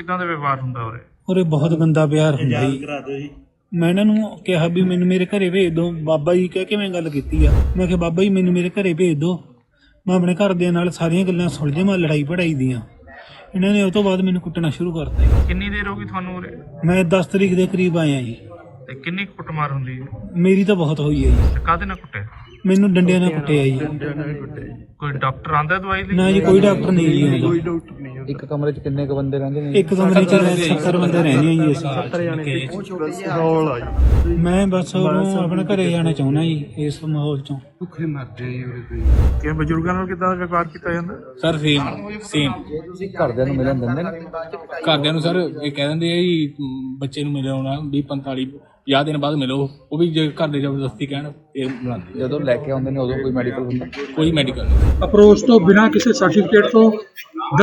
ਕਿਦਾਂ ਦਾ ਵਿਵਹਾਰ ਹੁੰਦਾ ਉਰੇ? ਉਰੇ ਬਹੁਤ ਗੰਦਾ ਪਿਆਰ ਹੁੰਦਾ ਜੀ। ਮੈਂ ਇਹਨਾਂ ਨੂੰ ਕਿਹਾ ਵੀ ਮੈਨੂੰ ਮੇਰੇ ਘਰੇ ਭੇਜ ਦਿਓ। ਬਾਬਾ ਜੀ ਕਹਿ ਕੇ ਮੈਂ ਗੱਲ ਕੀਤੀ ਆ? ਮੈਂ ਕਿਹਾ ਬਾਬਾ ਜੀ ਮੈਨੂੰ ਮੇਰੇ ਘਰੇ ਭੇਜ ਦਿਓ। ਮੈਂ ਆਪਣੇ ਘਰਦਿਆਂ ਨਾਲ ਸਾਰੀਆਂ ਗੱਲਾਂ ਸੁਣ ਜਾਵਾਂ ਲੜਾਈ ਪੜਾਈ ਦੀਆਂ। ਇਹਨਾਂ ਨੇ ਉਹ ਤੋਂ ਬਾਅਦ ਮੈਨੂੰ ਕੁੱਟਣਾ ਸ਼ੁਰੂ ਕਰਤਾ ਜੀ। ਕਿੰਨੀ ਦੇਰ ਹੋ ਗਈ ਤੁਹਾਨੂੰ ਉਰੇ? ਮੈਂ 10 ਤਰੀਕ ਦੇ ਕਰੀਬ ਆਇਆ ਜੀ। ਤੇ ਕਿੰਨੀ ਕੁ ਕੁੱਟਮਾਰ ਹੁੰਦੀ ਹੈ? ਮੇਰੀ ਤਾਂ ਬਹੁਤ ਹੋਈ ਹੈ ਜੀ। ਤੇ ਕਾਹਦੇ ਨਾਲ ਕੁੱਟੇ ਮੈਨੂੰ ਡੰਡਿਆਂ ਨਾਲ ਕੁੱਟਿਆ ਜੀ। ਕੋਈ ਡਾਕਟਰ ਆਂਦਾ ਦਵਾਈ ਲਈ ਨਾ ਜੀ ਕੋਈ ਡਾਕਟਰ ਨਹੀਂ ਜੀ ਆਉਂਦਾ। ਇੱਕ ਕਮਰੇ 'ਚ ਕਿੰਨੇ ਕ ਬੰਦੇ ਰਹਿੰਦੇ ਨੇ? ਇੱਕ ਕਮਰੇ 'ਚ 70 ਬੰਦੇ ਰਹਿੰਦੇ ਆ ਜੀ ਅਸੀਂ। ਮੈਂ ਬਸ ਉਹਨੂੰ ਆਪਣੇ ਘਰੇ ਜਾਣਾ ਚਾਹੁੰਦਾ ਜੀ ਇਸ ਮਾਹੌਲ 'ਚੋਂ। ਕਿ ਬਜ਼ੁਰਗਾਂ ਨਾਲ ਕਿਦਾਂ ਦਾ ਵਿਵਹਾਰ ਕੀਤਾ ਜਾਂਦਾ? ਸਰ ਸੇਮ ਸੇਮ ਘਰਦਿਆਂ ਨੂੰ ਮਿਲਣ ਦਿੰਦੇ ਨੇ? ਘਰਦਿਆਂ ਨੂੰ ਸਰ ਇਹ ਕਹਿ ਦਿੰਦੇ ਆ ਜੀ ਬੱਚੇ ਨੂੰ ਮਿਲਣਾ ਆਉਣਾ 20 45 50 ਦਿਨ ਬਾਅਦ ਮਿਲੋ ਉਹ ਵੀ ਜੇ ਘਰ ਦੇ ਜ਼ਬਰਦਸਤੀ ਕਹਿਣ ਇਹ ਬੁਲਾਉਂਦੇ ਜਦੋਂ ਲੈ ਕੇ ਆਉਂਦੇ ਨੇ ਉਦੋਂ ਕੋਈ ਮੈਡੀਕਲ ਹੁੰਦਾ? ਕੋਈ ਮੈਡੀਕਲ ਅਪਰੋਚ ਤੋਂ ਬਿਨਾਂ ਕਿਸੇ ਸਰਟੀਫਿਕੇਟ ਤੋਂ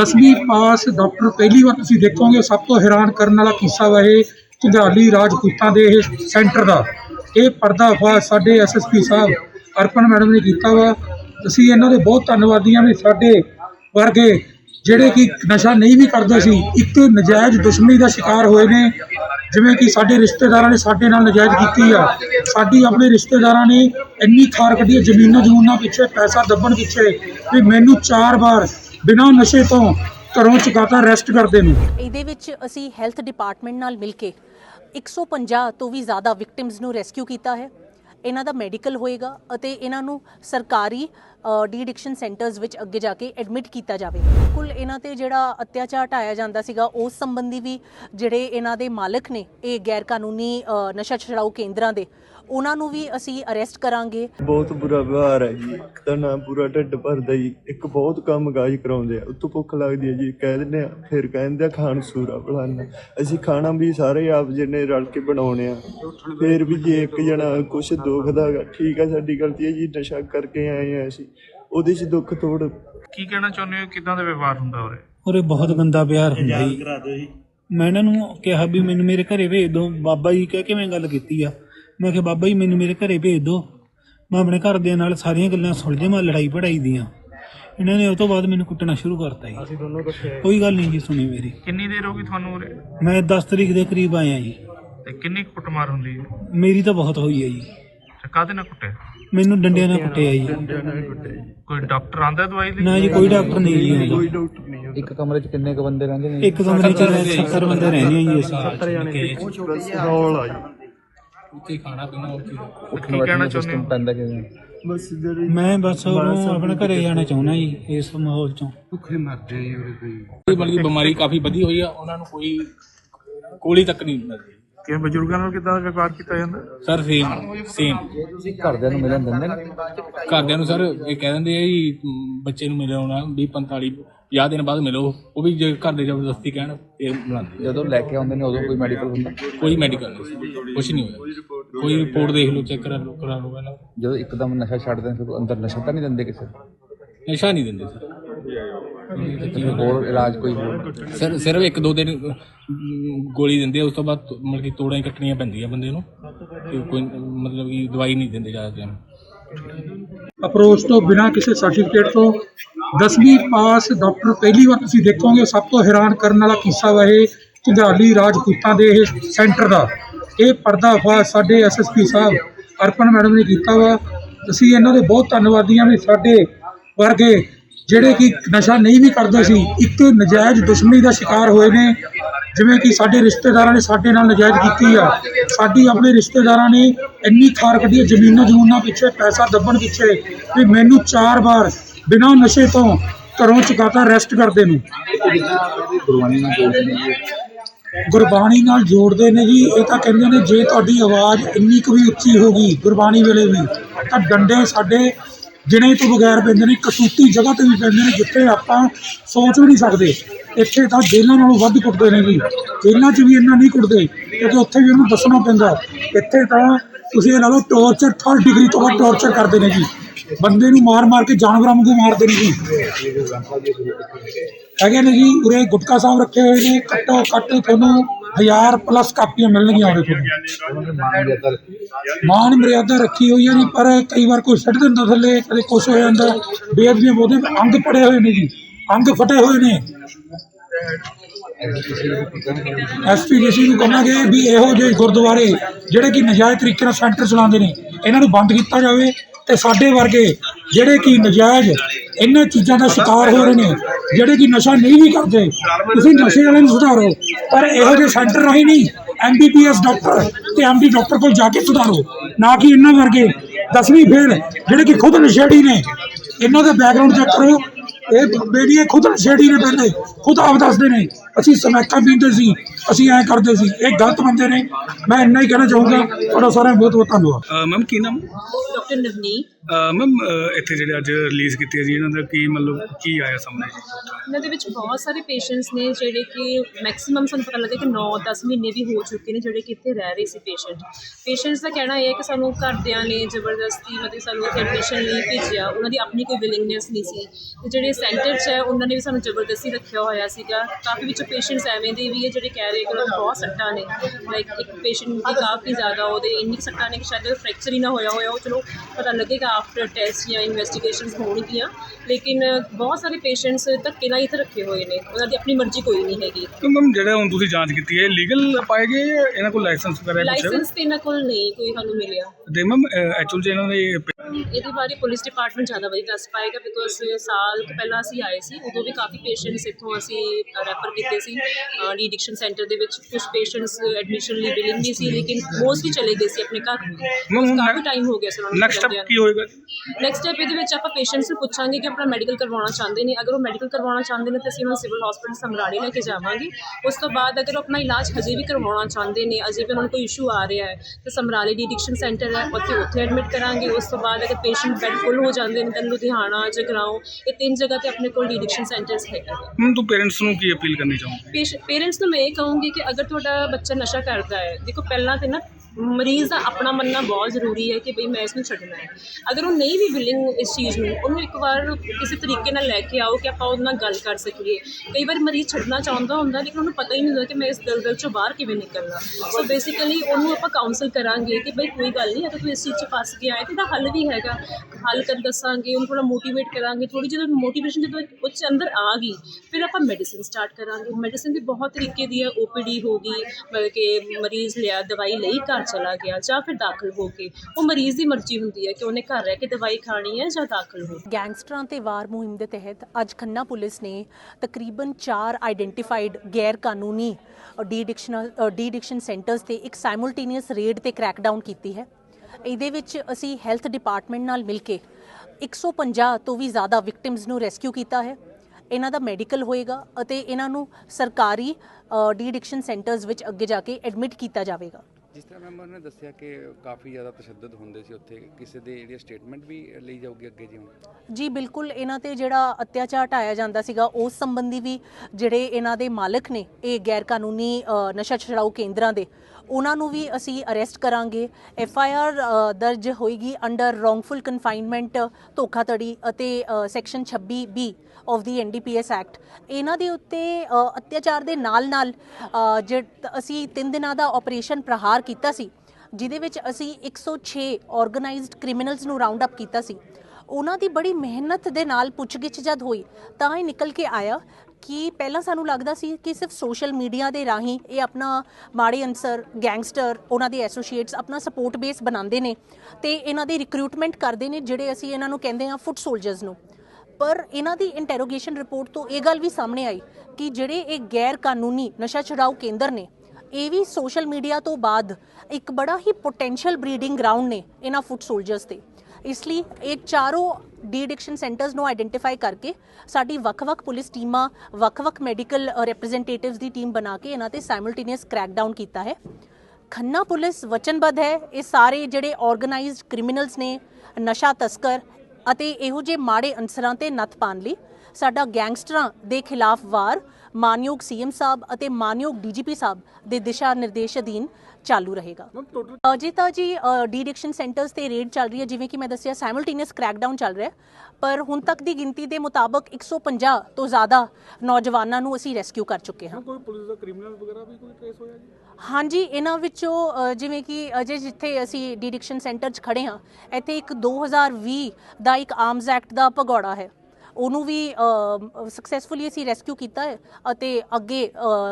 10ਵੀਂ ਪਾਸ ਡਾਕਟਰ ਪਹਿਲੀ ਵਾਰ ਤੁਸੀਂ ਦੇਖੋਗੇ ਸਭ ਤੋਂ ਹੈਰਾਨ ਕਰਨ ਵਾਲਾ ਕਿੱਸਾ ਵਾ ਇਹ ਝੰਡਾਲੀ ਰਾਜਪੂਤਾਂ ਦੇ ਇਹ ਸੈਂਟਰ ਦਾ। ਇਹ ਪਰਦਾਫਾਸ਼ ਸਾਡੇ ਐਸਐਸਪੀ ਸਾਹਿਬ ਅਰਪਣ ਮੈਡਮ ਨੇ ਕੀਤਾ ਵਾ। ਅਸੀਂ ਇਹਨਾਂ ਦੇ ਬਹੁਤ ਧੰਨਵਾਦੀ ਹਾਂ ਵੀ ਸਾਡੇ ਵਰਗੇ ਜਿਹੜੇ ਕਿ ਨਸ਼ਾ ਨਹੀਂ ਵੀ ਕਰਦੇ ਸੀ ਇੱਕ ਨਜਾਇਜ਼ ਦੁਸ਼ਮਣੀ ਦਾ ਸ਼ਿਕਾਰ ਹੋਏ ਨੇ ਜਿਵੇਂ ਕਿ ਸਾਡੇ ਰਿਸ਼ਤੇਦਾਰਾਂ ਨੇ ਸਾਡੇ ਨਾਲ ਨਜਾਇਜ਼ ਕੀਤੀ ਆ, ਸਾਡੀ ਆਪਣੇ ਰਿਸ਼ਤੇਦਾਰਾਂ ਨੇ ਇੰਨੀ ਖਾਰ ਕੱਢੀ ਹੈ ਜ਼ਮੀਨਾਂ ਜਮੂਨਾਂ ਪਿੱਛੇ, ਪੈਸਾ ਦੱਬਣ ਪਿੱਛੇ, ਵੀ ਮੈਨੂੰ ਚਾਰ ਵਾਰ ਬਿਨਾਂ ਨਸ਼ੇ ਤੋਂ ਘਰੋਂ ਚੁਕਾਤਾ ਰੈਸਟ ਕਰਦੇ ਨੇ। ਇਹਦੇ ਵਿੱਚ ਅਸੀਂ ਹੈਲਥ ਡਿਪਾਰਟਮੈਂਟ ਨਾਲ ਮਿਲ ਕੇ 150 ਤੋਂ ਵੀ ਜ਼ਿਆਦਾ ਵਿਕਟਿਮਸ ਨੂੰ ਰੈਸਕਿਊ ਕੀਤਾ ਹੈ। ਇਹਨਾਂ ਦਾ ਮੈਡੀਕਲ ਹੋਏਗਾ ਅਤੇ ਇਹਨਾਂ ਨੂੰ ਸਰਕਾਰੀ ਡੀ ਐਡਿਕਸ਼ਨ ਸੈਂਟਰਸ ਵਿੱਚ ਅੱਗੇ ਜਾ ਕੇ ਐਡਮਿਟ ਕੀਤਾ ਜਾਵੇ। ਕੁੱਲ ਇਹਨਾਂ ਤੇ ਜਿਹੜਾ ਅਤਿਆਚਾਰ ਢਾਇਆ ਜਾਂਦਾ ਸੀਗਾ, ਉਸ ਸੰਬੰਧੀ ਵੀ ਜਿਹੜੇ ਇਹਨਾਂ ਦੇ ਮਾਲਕ ਨੇ, ਇਹ ਗੈਰ ਕਾਨੂੰਨੀ ਨਸ਼ਾ ਛਡਾਊ ਕੇਂਦਰਾਂ ਦੇ ਉਹਨਾਂ ਨੂੰ ਵੀ ਅਸੀਂ ਅਰੈਸਟ ਕਰਾਂਗੇ। ਬਹੁਤ ਬੁਰਾ ਵਿਵਹਾਰ ਹੈ ਜੀ। ਇੱਕ ਤਾਂ ਨਾ ਪੂਰਾ ਢਿੱਡ ਭਰਦਾ ਜੀ। ਇੱਕ ਬਹੁਤ ਕੰਮ ਕਾਜ ਕਰਾਉਂਦੇ ਆ। ਉਤੋਂ ਭੁੱਖ ਲੱਗਦੀ ਹੈ ਜੀ। ਕਹਿ ਦਿੰਦੇ ਆ ਫਿਰ ਕਹਿੰਦੇ ਆ ਖਾਣ ਸੂਰਾ ਫਲਾਨਾ ਅਸੀਂ ਖਾਣਾ ਵੀ ਸਾਰੇ ਆਪ ਜਿਹਨੇ ਰਲ ਕੇ ਬਣਾਉਣੇ ਆ। ਫਿਰ ਵੀ ਜੇ ਇੱਕ ਜਣਾ ਕੁਛ ਦੁਖਦਾ ਗਾ ਠੀਕ ਆ ਸਾਡੀ ਗਲਤੀ ਹੈ ਜੀ। ਨਸ਼ਾ ਕਰਕੇ ਆਏ ਆ ਅਸੀਂ। ਉਹਦੇ 'ਚ ਦੁੱਖ ਥੋੜ ਕੀ ਕਹਿਣਾ ਚਾਹੁੰਦੇ ਹੋ? ਕਿਦਾਂ ਦਾ ਵਿਵਹਾਰ ਹੁੰਦਾ ਉਰੇ? ਉਰੇ ਬਹੁਤ ਗੰਦਾ ਪਿਆਰ ਹੁੰਦਾ ਜੀ। ਮੈਂ ਇਹਨਾਂ ਨੂੰ ਕਿਹਾ ਵੀ ਮੈਨੂੰ ਮੇਰੇ ਘਰੇ ਭੇਜ ਦਿਓ। ਬਾਬਾ ਜੀ ਕਹਿ ਕੇ ਮੈਂ ਗੱਲ ਕੀਤੀ ਆ। ਮੈਂ ਕਿਹਾ ਬਾਬਾ ਜੀ ਮੈਨੂੰ ਮੇਰੇ ਘਰੇ ਭੇਜ ਦਿਓ। ਮੈਂ ਆਪਣੇ ਘਰਦਿਆਂ ਨਾਲ ਸਾਰੀਆਂ ਗੱਲਾਂ ਸੁਣ ਜਾਵਾਂ ਲੜਾਈ ਪੜਾਈ ਦੀਆਂ। ਇਹਨਾਂ ਨੇ ਉਹ ਤੋਂ ਬਾਅਦ ਮੈਨੂੰ ਕੁੱਟਣਾ ਸ਼ੁਰੂ ਕਰਤਾ ਜੀ। ਕੋਈ ਗੱਲ ਨਹੀਂ ਜੀ ਸੁਣੀ ਮੇਰੀ। ਕਿੰਨੀ ਦੇਰ ਹੋ ਗਈ ਤੁਹਾਨੂੰ ਉਰੇ? ਮੈਂ 10 ਤਰੀਕ ਦੇ ਕਰੀਬ ਆਇਆ ਜੀ। ਤੇ ਕਿੰਨੀ ਕੁ ਕੁੱਟਮਾਰ ਹੁੰਦੀ ਹੈ? ਮੇਰੀ ਤਾਂ ਬਹੁਤ ਹੋਈ ਹੈ ਜੀ। ਤੇ ਕਾਹਦੇ ਨਾਲ ਕੁੱਟੇ ਮੈਨੂੰ ਡੰਡਿਆਂ ਨਾਲ ਕੁੱਟਿਆ ਜੀ। ਕੋਈ ਡਾਕਟਰ ਆਂਦਾ ਦਵਾਈ ਲਈ? ਨਾ ਜੀ ਕੋਈ ਡਾਕਟਰ ਨਹੀਂ ਜੀ ਆਉਂਦਾ। ਇੱਕ ਕਮਰੇ 'ਚ ਕਿੰਨੇ ਕ ਬੰਦੇ ਰਹਿੰਦੇ ਨੇ? ਇੱਕ ਕਮਰੇ 'ਚ 70 ਬੰਦੇ ਰਹਿੰਦੇ ਆ ਜੀ ਅਸੀਂ। ਉੱਥੇ ਹੀ ਖਾਣਾ ਪੀਣਾ ਉੱਥੇ ਹੀ। ਉੱਠਣ ਕੀ ਬੈਠਣ ਕਹਿਣਾ ਦਾ ਚਾਹੁੰਦੇ ਸਿਸਟਮ ਹੋ? ਪੈਂਦਾ ਕਿਵੇਂ ਬਸ ਜਿਹੜੇ ਮੈਂ ਬਸ ਉਹਨੂੰ ਆਪਣੇ ਘਰੇ ਜਾਣਾ ਚਾਹੁੰਦਾ ਜੀ ਇਸ ਮਾਹੌਲ 'ਚੋਂ ਕੋਈ ਕਿ ਬਿਮਾਰੀ ਕਾਫੀ ਵਧੀ ਹੋਈ ਆ ਉਹਨਾਂ ਨੂੰ ਕੋਈ ਕੋਲੀ ਤੱਕ ਨਹੀਂ ਮਿਲਦੀ ਕਿ ਬਜ਼ੁਰਗਾਂ ਨਾਲ ਕਿਦਾਂ ਵਿਵਹਾਰ ਕੀਤਾ ਜਾਂਦਾ? ਸਰ ਸੇਮ ਸੇਮ ਘਰਦਿਆਂ ਨੂੰ ਮਿਲਣ ਦਿੰਦੇ ਨੇ? ਘਰਦਿਆਂ ਨੂੰ ਸਰ ਇਹ ਕਹਿ ਦਿੰਦੇ ਆ ਜੀ ਮ, ਬੱਚੇ ਨੂੰ ਮਿਲਣਾ ਆਉਣਾ 20 45 50 ਦਿਨ ਬਾਅਦ ਮਿਲੋ। ਉਹ ਵੀ ਜੇ ਘਰ ਦੇ ਜ਼ਬਰਦਸਤੀ ਕਹਿਣ ਇਹ ਬੁਲਾਉਂਦੇ ਜਦੋਂ ਲੈ ਕੇ ਆਉਂਦੇ ਨੇ ਉਦੋਂ ਕੋਈ ਮੈਡੀਕਲ ਹੁੰਦਾ? ਕੋਈ ਮੈਡੀਕਲ ਨਹੀਂ। ਕੁਝ ਨਹੀਂ ਹੋਇਆ ਕੋਈ ਰਿਪੋਰਟ ਦੇਖ ਲਓ ਚੈੱਕ ਕਰਾ ਲਓ ਕਰਾ ਲਓ ਪਹਿਲਾਂ ਜਦੋਂ ਇੱਕਦਮ ਨਸ਼ਾ ਛੱਡਦੇ ਨੇ ਫਿਰ ਅੰਦਰ ਨਸ਼ਾ ਤਾਂ ਨਹੀਂ ਦਿੰਦੇ ਕਿਸੇ ਨੂੰ? ਨਸ਼ਾ ਨਹੀਂ ਦਿੰਦੇ ਸਰ ਕਿਸੇ ਹੋਰ ਇਲਾਜ ਕੋਈ ਹੋਰ ਸਰ ਸਿਰਫ ਇੱਕ ਦੋ ਦਿਨ ਗੋਲੀ ਦਿੰਦੇ ਆ ਉਸ ਤੋਂ ਬਾਅਦ ਤੋ- ਮਤਲਬ ਕਿ ਤੋੜਾਂ ਹੀ ਕੱਟਣੀਆਂ ਪੈਂਦੀਆਂ ਬੰਦੇ ਨੂੰ ਤੇ ਕੋਈ ਮਤਲਬ ਕਿ ਦਵਾਈ ਨਹੀਂ ਦਿੰਦੇ ਜ਼ਿਆਦਾ ਟਾਈਮ ਅਪਰੋਚ ਤੋਂ ਬਿਨਾਂ ਕਿਸੇ ਸਰਟੀਫਿਕੇਟ ਤੋਂ 10ਵੀਂ ਪਾਸ ਡਾਕਟਰ ਪਹਿਲੀ ਵਾਰ ਤੁਸੀਂ ਦੇਖੋਗੇ ਸਭ ਤੋਂ ਹੈਰਾਨ ਕਰਨ ਵਾਲਾ ਕਿੱਸਾ ਵਾ ਇਹ ਝੰਡਾਲੀ ਰਾਜਪੂਤਾਂ ਦੇ ਇਹ ਸੈਂਟਰ ਦਾ। ਇਹ ਪਰਦਾਫਾਸ਼ ਸਾਡੇ ਐਸਐਸਪੀ ਸਾਹਿਬ ਅਰਪਣ ਮੈਡਮ ਨੇ ਕੀਤਾ ਵਾ। ਅਸੀਂ ਇਹਨਾਂ ਦੇ ਬਹੁਤ ਧੰਨਵਾਦੀ ਹਾਂ ਵੀ ਸਾਡੇ ਵਰਗੇ ਜਿਹੜੇ ਕਿ ਨਸ਼ਾ ਨਹੀਂ ਵੀ ਕਰਦੇ ਸੀ, ਇੱਕ ਨਜਾਇਜ਼ ਦੁਸ਼ਮਣੀ ਦਾ ਸ਼ਿਕਾਰ ਹੋਏ ਨੇ। ਜਿਵੇਂ ਕਿ ਸਾਡੇ ਰਿਸ਼ਤੇਦਾਰਾਂ ਨੇ ਸਾਡੇ ਨਾਲ ਨਜਾਇਜ਼ ਕੀਤੀ ਆ। ਸਾਡੀ ਆਪਣੇ ਰਿਸ਼ਤੇਦਾਰਾਂ ਨੇ ਇੰਨੀ ਖਾਰ ਕੱਢੀ ਹੈ ਜ਼ਮੀਨਾਂ ਜਮੂਨਾਂ ਪਿੱਛੇ, ਪੈਸਾ ਦੱਬਣ ਪਿੱਛੇ, ਵੀ ਮੈਨੂੰ ਚਾਰ ਵਾਰ ਬਿਨਾਂ ਨਸ਼ੇ ਤੋਂ ਘਰੋਂ ਚੁਕਾਤਾ ਰੈਸਟ ਕਰਦੇ ਨੂੰ ਨੇ। ਗੁਰਬਾਣੀ ਨਾਲ ਜੋੜਦੇ ਨੇ ਜੀ, ਇਹ ਤਾਂ ਕਹਿੰਦੇ ਨੇ, ਜੇ ਤੁਹਾਡੀ ਆਵਾਜ਼ ਇੰਨੀ ਕੁ ਵੀ ਉੱਚੀ ਹੋ ਗਈ ਗੁਰਬਾਣੀ ਵੇਲੇ ਵੀ, ਤਾਂ ਡੰਡੇ ਸਾਡੇ ਗਿਣੇ ਤੋਂ ਬਗੈਰ ਪੈਂਦੇ ਨੇ, ਕਸੂਤੀ ਜਗ੍ਹਾ ਤੇ ਵੀ ਪੈਂਦੇ ਨੇ, ਜਿੱਥੇ ਆਪਾਂ ਸੋਚ ਵੀ ਨਹੀਂ ਸਕਦੇ। ਇੱਥੇ ਤਾਂ ਜੇਲ੍ਹਾਂ ਨਾਲੋਂ ਵੱਧ ਕੁੱਟਦੇ ਨੇ ਜੀ ਜੇਲ੍ਹਾਂ 'ਚ ਵੀ ਇੰਨਾ ਨਹੀਂ ਕੁੱਟਦੇ, ਕਿਉਂਕਿ ਉੱਥੇ ਵੀ ਉਹਨੂੰ ਦੱਸਣਾ ਪੈਂਦਾ ਇੱਥੇ ਤਾਂ ਤੁਸੀਂ ਇਹ ਲਾ ਲਓ ਟੌਰਚਰ ਥਰਡ ਡਿਗਰੀ ਤੋਂ ਵੱਧ ਟੌਰਚਰ ਕਰਦੇ ਨੇ ਜੀ। ਬੰਦੇ ਨੂੰ ਮਾਰ ਮਾਰ ਕੇ ਜਾਨਵਰਾਂ ਵਾਂਗੂ ਮਾਰਦੇ ਨੇ ਜੀ। ਹੈਗੇ ਨੇ ਜੀ, ਉਰੇ ਗੁਟਕਾ ਸਾਹਿਬ ਰੱਖੇ ਹੋਏ ਨੇ, ਕੱਟੋ ਘੱਟ ਤੁਹਾਨੂੰ ਹਜ਼ਾਰ ਪਲੱਸ ਕਾਪੀਆਂ ਮਿਲਣਗੀਆਂ ਉਹਦੇ ਤੁਹਾਨੂੰ ਮਾਨ ਮਰਿਆਦਾ ਰੱਖੀ ਹੋਈ ਹੈ ਜੀ ਪਰ ਕਈ ਵਾਰ ਕੋਈ ਸੱਟ ਦਿੰਦਾ ਥੱਲੇ, ਕਦੇ ਕੁਛ ਹੋ ਜਾਂਦਾ। ਬੇਅਦਬੀਆਂ ਬਹੁਤੇ ਅੰਗ ਪੜੇ ਹੋਏ ਨੇ ਜੀ, ਅੰਗ ਫਟੇ ਹੋਏ ਨੇ। ਐਸਪੀਡੀਸੀ ਨੂੰ ਕਹਾਂਗੇ ਵੀ ਇਹੋ ਜਿਹੇ ਗੁਰਦੁਆਰੇ, ਜਿਹੜੇ ਕਿ ਨਜਾਇਜ਼ ਤਰੀਕੇ ਨਾਲ ਸੈਂਟਰ ਚਲਾਉਂਦੇ ਨੇ, ਇਹਨਾਂ ਨੂੰ ਬੰਦ ਕੀਤਾ ਜਾਵੇ ਤੇ ਸਾਡੇ ਵਰਗੇ ਜਿਹੜੇ ਕਿ ਨਜਾਇਜ਼ ਇਹਨਾਂ ਚੀਜ਼ਾਂ ਦਾ ਸ਼ਿਕਾਰ ਹੋ ਰਹੇ ਨੇ ਜਿਹੜੇ ਕਿ ਨਸ਼ਾ ਨਹੀਂ ਵੀ ਕਰਦੇ। ਤੁਸੀਂ ਨਸ਼ੇ ਵਾਲਿਆਂ ਨੂੰ ਸੁਧਾਰੋ ਪਰ ਇਹੋ ਜਿਹੇ ਸੈਂਟਰ ਰਾਹੀਂ ਨਹੀਂ ਐਮਬੀਬੀਐਸ ਡਾਕਟਰ ਤੇ ਐਮਡੀ ਡਾਕਟਰ ਕੋਲ ਜਾ ਕੇ ਸੁਧਾਰੋ। ਨਾ ਕਿ ਇਹਨਾਂ ਵਰਗੇ। ਦਸਵੀਂ ਫੇਲ ਜਿਹੜੇ ਕਿ ਖੁਦ ਨਸ਼ੇੜੀ ਨੇ ਇਹਨਾਂ ਦਾ ਬੈਕਗ੍ਰਾਉਂਡ ਚੈੱਕ ਕਰੋ। ਇਹ ਬੇੜੀਏ ਖੁਦ ਨਸ਼ੇੜੀ ਨੇ ਪਹਿਲੇ ਖੁਦ ਆਪ ਦੱਸਦੇ ਨੇ ਅਸੀਂ ਸਮੈਕਾਂ ਪੀਂਦੇ ਸੀ ਅਸੀਂ ਐਂ ਕਰਦੇ ਸੀ। ਇਹ ਗਲਤ ਬੰਦੇ ਨੇ। ਮੈਂ ਇੰਨਾ ਹੀ ਕਹਿਣਾ ਚਾਹੂੰਗਾ। ਤੁਹਾਡਾ ਸਾਰਿਆਂ ਦਾ ਬਹੁਤ ਬਹੁਤ ਧੰਨਵਾਦ ਮੈਮ ਕੀ ਨਾਮ? ਡਾਕਟਰ ਨਵਨੀਤ। ਮੈਮ ਇੱਥੇ ਜਿਹੜੇ ਅੱਜ ਰਿਲੀਜ਼ ਕੀਤੇ ਜੀ, ਇਹਨਾਂ ਦਾ ਕੀ ਮਤਲਬ ਕੀ ਆਇਆ ਸਾਹਮਣੇ ਇਹਨਾਂ ਦੇ ਵਿੱਚ ਬਹੁਤ ਸਾਰੇ ਪੇਸ਼ੈਂਟਸ ਨੇ ਜਿਹੜੇ ਕਿ ਮੈਕਸਿਮਮ ਸਾਨੂੰ ਪਤਾ ਲੱਗਾ ਕਿ 9-10 ਮਹੀਨੇ ਵੀ ਹੋ ਚੁੱਕੇ ਨੇ ਜਿਹੜੇ ਕਿ ਇੱਥੇ ਰਹਿ ਰਹੇ ਸੀ ਪੇਸ਼ੈਂਟ ਪੇਸ਼ੈਂਟਸ ਦਾ ਕਹਿਣਾ ਇਹ ਹੈ ਕਿ ਸਾਨੂੰ ਘਰਦਿਆਂ ਨੇ ਜ਼ਬਰਦਸਤੀ ਮਤਲਬ ਸਾਨੂੰ ਇੱਥੇ ਐਡਮਿਸ਼ਨ ਲਈ ਭੇਜਿਆ, ਉਹਨਾਂ ਦੀ ਆਪਣੀ ਕੋਈ ਵਿਲਿੰਗਨੈਸ ਨਹੀਂ ਸੀ। ਤੇ ਜਿਹੜੇ ਸੈਂਟਰ 'ਚ ਹੈ, ਉਹਨਾਂ ਨੇ ਵੀ ਸਾਨੂੰ ਜ਼ਬਰਦਸਤੀ ਰੱਖਿਆ ਹੋਇਆ ਸੀਗਾ। ਕਾਫੀ ਵਿੱਚ ਪੇਸ਼ੈਂਟਸ ਐਵੇਂ ਦੇ ਵੀ ਹੈ ਜਿਹੜੇ ਕਹਿ ਰਹੇ ਕਿ ਉਹਨਾਂ ਨੂੰ ਬਹੁਤ ਸੱਟਾਂ ਨੇ। ਲਾਈਕ ਇੱਕ ਪੇਸ਼ੈਂਟ ਦੀ ਕਾਫੀ ਜ਼ਿਆਦਾ ਉਹਦੇ ਇੰਨੀ ਕੁ ਸੱਟਾਂ ਨੇ ਕਿ ਸ਼ਾਇਦ ਫ੍ਰੈਕਚਰ ਹੀ ਨਾ ਹੋਇਆ ਹੋਇਆ, ਉਹ ਚਲੋ ਪਤਾ ਲੱਗੇਗਾ ਆਫਟਰ ਟੈਸਟ ਜਾਂ ਇਨਵੈਸਟੀਗੇਸ਼ਨਸ ਹੋਣਗੀਆਂ ਲੇਕਿਨ ਬਹੁਤ ਸਾਰੇ ਪੇਸ਼ੈਂਟਸ ਧੱਕੇ ਨਾਲ ਇੱਥੇ ਰੱਖੇ ਹੋਏ ਨੇ। ਉਹਨਾਂ ਦੀ ਆਪਣੀ ਮਰਜ਼ੀ ਕੋਈ ਨਹੀਂ ਹੈਗੀ। ਤਾਂ ਮੈਮ ਜਿਹੜਾ ਹੁਣ ਤੁਸੀਂ ਜਾਂਚ ਕੀਤੀ ਹੈ ਲੀਗਲ ਪਾਏ ਗਏ ਜਾਂ ਇਹਨਾਂ ਕੋਲ ਲਾਇਸੈਂਸ ਵਗੈਰਾ ਲਾਇਸੈਂਸ ਤੇ ਇਹਨਾਂ ਕੋਲ ਨਹੀਂ ਕੋਈ ਸਾਨੂੰ ਮਿਲਿਆ। ਤੇ ਮੈਮ ਐਕਚੁਅਲ ਚ ਇਹਨਾਂ ਦੇ ਇਹਦੇ ਬਾਰੇ ਪੁਲਿਸ ਡਿਪਾਰਟਮੈਂਟ ਜ਼ਿਆਦਾ ਵਧੀਆ ਦੱਸ ਪਾਏਗਾ ਬਿਕੋਜ਼ ਸਾਲ ਕੁ ਪਹਿਲਾਂ ਅਸੀਂ ਆਏ ਸੀ ਉਦੋਂ ਵੀ ਕਾਫੀ ਪੇਸ਼ੈਂਟਸ ਇੱਥੋਂ ਅਸੀਂ ਰੈਫਰ ਕੀਤੇ ਸੀ ਡੀ ਐਡਿਕਸ਼ਨ ਸੈਂਟਰ ਦੇ ਵਿੱਚ ਕੁਝ ਪੇਸ਼ੈਂਟਸ ਐਡਮਿਸ਼ਨ ਲਈ ਬਿਲਿੰਗ ਨਹੀਂ ਸੀ ਲੇਕਿਨ ਮੋਸਟਲੀ ਚਲੇ ਗਏ ਸੀ ਆਪਣੇ ਘਰ। ਕਾਫੀ ਟਾਈਮ ਹੋ ਗਿਆ ਸੀ ਉਹਨਾਂ ਨੂੰ ਨੈਕਸਟ ਸਟੈਪ ਕੀ ਹੋਏਗਾ? ਨੈਕਸਟ ਸਟੈਪ ਇਹਦੇ ਵਿੱਚ ਆਪਾਂ ਪੇਸ਼ੈਂਟਸ ਨੂੰ ਪੁੱਛਾਂਗੇ ਕਿ ਆਪਣਾ ਮੈਡੀਕਲ ਕਰਵਾਉਣਾ ਚਾਹੁੰਦੇ ਨੇ। ਅਗਰ ਉਹ ਮੈਡੀਕਲ ਕਰਵਾਉਣਾ ਚਾਹੁੰਦੇ ਨੇ ਤਾਂ ਅਸੀਂ ਉਹਨਾਂ ਨੂੰ ਸਿਵਲ ਹਸਪੀਟਲ ਸਮਰਾਲੇ ਲੈ ਕੇ ਜਾਵਾਂਗੇ। ਉਸ ਤੋਂ ਬਾਅਦ ਅਗਰ ਉਹ ਆਪਣਾ ਇਲਾਜ ਹਜੇ ਵੀ ਕਰਵਾਉਣਾ ਚਾਹੁੰਦੇ ਨੇ ਅਜੇ ਵੀ ਉਹਨਾਂ ਨੂੰ ਕੋਈ ਇਸ਼ੂ ਆ ਰਿਹਾ ਹੈ ਤਾਂ ਸਮਰਾਲੇ ਡੀ ਐਡਿਕਸ਼ਨ ਸੈਂਟਰ ਹੈ ਉੱਥੇ ਉੱਥੇ ਐਡਮਿਟ ਕਰਾਂਗੇ। ਉਸ ਤੋਂ ਬਾਅਦ ਅਗਰ ਪੇਸ਼ੈਂਟ ਬੈਡ ਫੁੱਲ ਹੋ ਜਾਂਦੇ ਨੇ ਤਾਂ ਲੁਧਿਆਣਾ ਜਗਰਾਉਂ ਇਹ ਤਿੰਨ ਜਗ੍ਹਾ ਤੇ ਆਪਣੇ ਕੋਲ ਡੀ ਐਡਿਕਸ਼ਨ ਸੈਂਟਰਸ ਹੈਗੇ ਹੁਣ ਤੂੰ ਪੇਰੈਂਟਸ ਨੂੰ ਕੀ ਅਪੀਲ ਕਰਨੀ ਚਾਹੂੰ ਪੇਰੈਂਟਸ ਨੂੰ ਮੈਂ ਇਹ ਕਹੂੰਗੀ ਕਿ ਅਗਰ ਤੁਹਾਡਾ ਬੱਚਾ ਨਸ਼ਾ ਕਰਦਾ ਹੈ ਦੇਖੋ ਪਹਿਲਾਂ ਤੇ ਨਾ ਮਰੀਜ਼ ਦਾ ਆਪਣਾ ਮੰਨਣਾ ਬਹੁਤ ਜ਼ਰੂਰੀ ਹੈ ਕਿ ਭਈ ਮੈਂ ਇਸ ਨੂੰ ਛੱਡਣਾ ਹੈ। ਅਗਰ ਉਹ ਨਹੀਂ ਵੀ ਵਿਲਿੰਗ ਇਸ ਚੀਜ਼ ਨੂੰ, ਉਹਨੂੰ ਇੱਕ ਵਾਰ ਕਿਸੇ ਤਰੀਕੇ ਨਾਲ ਲੈ ਕੇ ਆਓ ਕਿ ਆਪਾਂ ਉਹਦੇ ਨਾਲ ਗੱਲ ਕਰ ਸਕੀਏ। ਕਈ ਵਾਰ ਮਰੀਜ਼ ਛੱਡਣਾ ਚਾਹੁੰਦਾ ਹੁੰਦਾ, ਲੇਕਿਨ ਉਹਨੂੰ ਪਤਾ ਹੀ ਨਹੀਂ ਹੁੰਦਾ ਕਿ ਮੈਂ ਇਸ ਦਲਦਲ ਚੋਂ ਬਾਹਰ ਕਿਵੇਂ ਨਿਕਲਣਾ। ਸੋ ਬੇਸਿਕਲੀ ਉਹਨੂੰ ਆਪਾਂ ਕਾਉਂਸਲ ਕਰਾਂਗੇ ਕਿ ਭਈ ਕੋਈ ਗੱਲ ਨਹੀਂ, ਅਗਰ ਤੂੰ ਇਸ ਚੀਜ਼ 'ਚ ਫਸ ਗਿਆ ਹੈ ਤੇ ਇਹਦਾ ਹੱਲ ਵੀ ਹੈਗਾ। ਹੱਲ ਕਰ ਦੱਸਾਂਗੇ, ਉਹਨੂੰ ਥੋੜਾ ਮੋਟੀਵੇਟ ਕਰਾਂਗੇ ਥੋੜੀ ਜਦੋਂ ਮੋਟੀਵੇਸ਼ਨ ਜਦੋਂ ਉਹ 'ਚ ਅੰਦਰ ਆ ਗਈ, ਫਿਰ ਆਪਾਂ ਮੈਡੀਸਿਨ ਸਟਾਰਟ ਕਰਾਂਗੇ। ਮੈਡੀਸਿਨ ਦੀ ਬਹੁਤ ਤਰੀਕੇ ਦੀ ਹੈ ਓਪੀਡੀ ਹੋ ਗਈ, ਮਤਲਬ ਕਿ ਮਰੀਜ਼ ਲਿਆ, ਦਵਾਈ ਲਈ ਘਰ ਚਲਾ ਗਿਆ ਜਾਂ ਫਿਰ ਦਾਖਲ ਹੋ ਕੇ, ਉਹ ਮਰੀਜ਼ ਦੀ ਮਰਜ਼ੀ ਹੁੰਦੀ ਹੈ ਕਿ ਉਹਨੇ ਘਰ ਰਹਿ ਕੇ ਦਵਾਈ ਖਾਣੀ ਹੈ ਜਾਂ ਦਾਖਲ ਹੋ ਗੈਂਗਸਟਰਾਂ ਤੇ ਵਾਰ ਮੁਹਿੰਮ ਦੇ ਤਹਿਤ ਅੱਜ ਖੰਨਾ ਪੁਲਿਸ ਨੇ ਤਕਰੀਬਨ 4 ਆਈਡੈਂਟੀਫਾਈਡ ਗੈਰ ਕਾਨੂੰਨੀ de addiction de addiction centres ਤੇ ਇੱਕ ਸਾਈਮultaneous ਰੇਡ ਤੇ ਕ੍ਰੈਕਡਾਊਨ ਕੀਤੀ ਹੈ। ਇਹਦੇ ਵਿੱਚ ਅਸੀਂ ਹੈਲਥ ਡਿਪਾਰਟਮੈਂਟ ਨਾਲ ਮਿਲ ਕੇ 150 ਤੋਂ ਵੀ ਜ਼ਿਆਦਾ ਵਿਕਟਿਮਸ ਨੂੰ ਰੈਸਕਿਊ ਕੀਤਾ ਹੈ। ਇਹਨਾਂ ਦਾ ਮੈਡੀਕਲ ਹੋਏਗਾ ਅਤੇ ਇਹਨਾਂ ਨੂੰ ਸਰਕਾਰੀ ਡੀ ਐਡਿਕਸ਼ਨ ਸੈਂਟਰਸ ਵਿੱਚ ਅੱਗੇ ਜਾ ਕੇ ਐਡਮਿਟ ਕੀਤਾ ਜਾਵੇਗਾ। ਜਿਸ ਤਰ੍ਹਾਂ ਮੈਂਬਰ ਨੇ ਦੱਸਿਆ ਕਿ ਕਾਫੀ ਜ਼ਿਆਦਾ ਤਸ਼ੱਦਦ ਹੁੰਦੇ ਸੀ ਉੱਥੇ, ਕਿਸੇ ਦੇ ਜਿਹੜੀ ਸਟੇਟਮੈਂਟ ਵੀ ਲਈ ਜਾਊਗੀ ਅੱਗੇ ਜੀ ਜੀ, ਬਿਲਕੁਲ ਇਹਨਾਂ ਤੇ ਜਿਹੜਾ ਅਤਿਆਚਾਰ ਢਾਇਆ ਜਾਂਦਾ ਸੀਗਾ, ਉਸ ਸੰਬੰਧੀ ਵੀ ਜਿਹੜੇ ਇਹਨਾਂ ਦੇ ਮਾਲਕ ਨੇ, ਇਹ ਗੈਰ ਕਾਨੂੰਨੀ ਨਸ਼ਾ ਛਡਾਊ ਕੇਂਦਰਾਂ ਦੇ ਉਹਨਾਂ ਨੂੰ ਵੀ ਅਸੀਂ ਅਰੈਸਟ ਕਰਾਂਗੇ। ਐਫ ਆਈ ਆਰ ਦਰਜ ਹੋਏਗੀ ਅੰਡਰ ਰੋਂਗਫੁਲ ਕਨਫਾਈਨਮੈਂਟ ਧੋਖਾਧੜੀ ਅਤੇ section 26 B of the NDPS act ਇਹਨਾਂ ਦੇ ਉੱਤੇ ਅਤਿਆਚਾਰ ਦੇ ਨਾਲ-ਨਾਲ ਅ, ਅਸੀਂ 3 ਦਿਨਾਂ ਦਾ ਆਪਰੇਸ਼ਨ ਪ੍ਰਹਾਰ ਕੀਤਾ ਸੀ ਜਿਹਦੇ ਵਿੱਚ ਅਸੀਂ 106 ਆਰਗੇਨਾਈਜ਼ਡ ਕ੍ਰਿਮੀਨਲਸ ਨੂੰ ਰਾਉਂਡ ਅਪ ਕੀਤਾ ਸੀ। ਉਹਨਾਂ ਦੀ ਬੜੀ ਮਿਹਨਤ ਦੇ ਨਾਲ ਪੁੱਛਗਿੱਛ ਜਦ ਹੋਈ ਤਾਂ ਇਹ ਨਿਕਲ ਕੇ ਆਇਆ ਕਿ ਪਹਿਲਾਂ ਸਾਨੂੰ ਲੱਗਦਾ ਸੀ ਕਿ ਸਿਰਫ ਸੋਸ਼ਲ ਮੀਡੀਆ ਦੇ ਰਾਹੀਂ ਇਹ ਆਪਣਾ ਮਾੜੇ ਅਨਸਰ ਗੈਂਗਸਟਰ ਉਹਨਾਂ ਦੇ ਐਸੋਸੀਏਟਸ ਆਪਣਾ ਸਪੋਰਟ ਬੇਸ ਬਣਾਉਂਦੇ ਨੇ ਤੇ ਇਹਨਾਂ ਦੀ ਰਿਕਰੂਟਮੈਂਟ ਕਰਦੇ ਨੇ ਜਿਹੜੇ ਅਸੀਂ ਇਹਨਾਂ ਨੂੰ ਕਹਿੰਦੇ ਹਾਂ ਫੁੱਟ ਸੋਲਜਰਸ ਨੂੰ। ਪਰ ਇਹਨਾਂ ਦੀ ਇੰਟਰੋਗੇਸ਼ਨ ਰਿਪੋਰਟ ਤੋਂ ਇਹ ਗੱਲ ਵੀ ਸਾਹਮਣੇ ਆਈ ਕਿ ਜਿਹੜੇ ਇਹ ਗੈਰ ਕਾਨੂੰਨੀ ਨਸ਼ਾ ਛੁਡਾਊ ਕੇਂਦਰ ਨੇ, ਇਹ ਵੀ ਸੋਸ਼ਲ ਮੀਡੀਆ ਤੋਂ ਬਾਅਦ ਇੱਕ ਬੜਾ ਹੀ ਪੋਟੈਂਸ਼ੀਅਲ ਬਰੀਡਿੰਗ ਗਰਾਊਂਡ ਨੇ ਇਹਨਾਂ ਫੁੱਟ ਸੋਲਜਰਸ ਤੇ। ਇਸ ਲਈ ਇਹ ਚਾਰੋਂ ਡੀ ਐਡਿਕਸ਼ਨ ਸੈਂਟਰਸ ਨੂੰ ਆਇਡੈਂਟੀਫਾਈ ਕਰਕੇ ਸਾਡੀ ਵੱਖ-ਵੱਖ ਪੁਲਿਸ ਟੀਮਾਂ, ਵੱਖ-ਵੱਖ ਮੈਡੀਕਲ ਰਿਪਰੈਜ਼ੈਂਟੇਟਿਵਸ ਦੀ ਟੀਮ ਬਣਾ ਕੇ ਇਹਨਾਂ ਤੇ ਸਾਈਮultaneous ਕ੍ਰੈਕਡਾਊਨ ਕੀਤਾ ਹੈ। ਖੰਨਾ ਪੁਲਿਸ ਵਚਨਬੱਧ ਹੈ, ਇਹ ਸਾਰੇ ਜਿਹੜੇ ਆਰਗੇਨਾਈਜ਼ਡ ਕ੍ਰਿਮੀਨਲਸ ਨੇ, ਨਸ਼ਾ ਤਸਕਰ ਅਤੇ ਇਹੋ ਜਿਹੇ ਮਾੜੇ ਅਨਸਰਾਂ ਤੇ ਨੱਥ ਪਾਉਣ ਲਈ ਸਾਡਾ ਗੈਂਗਸਟਰਾਂ ਦੇ ਖਿਲਾਫ ਵਾਰ ਮਾਨਯੋਗ ਸੀਐਮ ਸਾਹਿਬ ਅਤੇ ਮਾਨਯੋਗ ਡੀਜੀਪੀ ਸਾਹਿਬ ਦੇ ਦਿਸ਼ਾ ਨਿਰਦੇਸ਼ ਅਧੀਨ ਚਾਲੂ ਰਹੇਗਾ। ਅਜੇ ਤਾਂ ਜੀ ਡੀ ਐਡਿਕਸ਼ਨ ਸੈਂਟਰਸ ਤੇ ਰੇਡ ਚੱਲ ਰਹੀ ਹੈ ਜਿਵੇਂ ਕਿ ਮੈਂ ਦੱਸਿਆ ਸਾਈਮultaneous ਕ੍ਰੈਕਡਾਊਨ ਚੱਲ ਰਿਹਾ ਪਰ ਹੁਣ ਤੱਕ ਦੀ ਗਿਣਤੀ ਦੇ ਮੁਤਾਬਕ 150 ਤੋਂ ਜ਼ਿਆਦਾ ਨੌਜਵਾਨਾਂ ਨੂੰ ਅਸੀਂ ਰੈਸਕਿਊ ਕਰ ਚੁੱਕੇ ਹਾਂ। ਕੋਈ ਪੁਲਿਸ ਦਾ ਕ੍ਰਿਮੀਨਲ ਵਗੈਰਾ ਵੀ ਕੋਈ ਕੇਸ ਹੋਇਆ ਜੀ? ਹਾਂਜੀ ਇਹਨਾਂ ਵਿੱਚੋਂ ਜਿਵੇਂ ਕਿ ਅਜੇ ਜਿੱਥੇ ਅਸੀਂ ਡੀ ਐਡਿਕਸ਼ਨ ਸੈਂਟਰ 'ਚ ਖੜੇ ਹਾਂ ਇੱਥੇ ਇੱਕ 2020 ਦਾ ਇੱਕ ਆਰਮਸ ਐਕਟ ਦਾ ਭਗੌੜਾ ਹੈ। ਉਹਨੂੰ ਵੀ ਸਕਸੈਸਫੁਲੀ ਅਸੀਂ ਰੈਸਕਿਊ ਕੀਤਾ ਹੈ ਅਤੇ ਅੱਗੇ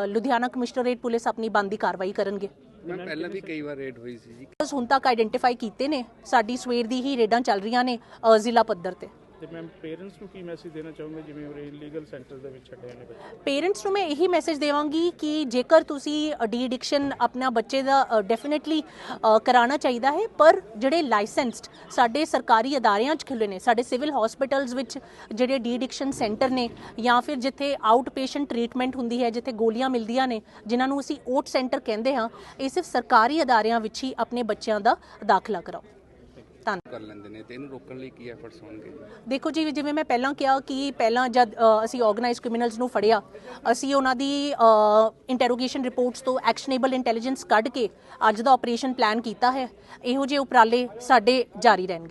ਲੁਧਿਆਣਾ ਕਮਿਸ਼ਨਰੇਟ ਪੁਲਿਸ ਆਪਣੀ ਬੰਦੀ ਕਾਰਵਾਈ ਕਰਨਗੇ। ਪਹਿਲਾਂ ਵੀ ਕਈ ਵਾਰ ਰੇਡ ਹੋਈ ਸੀ ਜੀ। ਹੁਣ ਤੱਕ ਆਈਡੈਂਟੀਫਾਈ ਕੀਤੇ ਨੇ ਸਾਡੀ ਸਵੇਰ ਦੀ ਹੀ ਰੇਡਾਂ ਚੱਲ ਰਹੀਆਂ ਨੇ ਜ਼ਿਲ੍ਹਾ ਪੱਧਰ ਤੇ। ਤੇ ਮੈਮ ਪੇਰੈਂਟਸ ਨੂੰ ਕੀ ਮੈਸੇਜ ਦੇਣਾ ਚਾਹੋਗੇ? ਜਿਵੇਂ ਉਰੇ ਇਲੀਗਲ ਸੈਂਟਰ ਦੇ ਵਿੱਚ ਛੱਡੇ ਨੇ ਬੱਚੇ। ਪੇਰੈਂਟਸ ਨੂੰ ਮੈਂ ਇਹੀ ਮੈਸੇਜ ਦੇਵਾਂਗੀ ਕਿ ਜੇਕਰ ਤੁਸੀਂ ਡੀ ਐਡਿਕਸ਼ਨ ਆਪਣਾ ਬੱਚੇ ਦਾ ਡੈਫੀਨਿਟਲੀ ਕਰਾਉਣਾ ਚਾਹੀਦਾ ਹੈ, ਪਰ ਜਿਹੜੇ ਲਾਇਸੈਂਸਡ ਸਾਡੇ ਸਰਕਾਰੀ ਅਦਾਰਿਆਂ 'ਚ ਖੁੱਲੇ ਨੇ, ਸਾਡੇ ਸਿਵਲ ਹਸਪੀਟਲਸ ਵਿੱਚ ਜਿਹੜੇ ਡੀ ਐਡਿਕਸ਼ਨ ਸੈਂਟਰ ਨੇ, ਜਾਂ ਫਿਰ ਜਿੱਥੇ ਆਊਟ ਪੇਸ਼ੈਂਟ ਟ੍ਰੀਟਮੈਂਟ ਹੁੰਦੀ ਹੈ, ਜਿੱਥੇ ਗੋਲੀਆਂ ਮਿਲਦੀਆਂ ਨੇ, ਜਿਨ੍ਹਾਂ ਨੂੰ ਅਸੀਂ ਓਟ ਸੈਂਟਰ ਕਹਿੰਦੇ ਹਾਂ, ਇਹ ਸਿਰਫ ਸਰਕਾਰੀ ਅਦਾਰਿਆਂ ਵਿੱਚ ਹੀ ਆਪਣੇ ਬੱਚਿਆਂ ਦਾ ਦਾਖਲਾ ਕਰਾਓ। ਧੰਨਵਾਦ ਕਰ ਲੈਂਦੇ ਨੇ ਤੇ ਇਹਨੂੰ ਰੋਕਣ ਲਈ ਕੀ ਐਫਰਟਸ ਹੋਣਗੇ? ਦੇਖੋ ਜੀ ਜਿਵੇਂ ਮੈਂ ਪਹਿਲਾਂ ਕਿਹਾ ਕਿ ਪਹਿਲਾਂ ਜਦ ਅਸੀਂ ਆਰਗੇਨਾਈਜ਼ਡ ਕ੍ਰਿਮੀਨਲਸ ਨੂੰ ਫੜਿਆ ਅਸੀਂ ਉਹਨਾਂ ਦੀ ਇੰਟਰੋਗੇਸ਼ਨ ਰਿਪੋਰਟਸ ਤੋਂ ਐਕਸ਼ਨੇਬਲ ਇੰਟੈਲੀਜੈਂਸ ਕੱਢ ਕੇ ਅੱਜ ਦਾ ਆਪਰੇਸ਼ਨ ਪਲਾਨ ਕੀਤਾ ਹੈ। ਇਹੋ ਜਿਹੇ ਉਪਰਾਲੇ ਸਾਡੇ ਜਾਰੀ ਰਹਿਣਗੇ।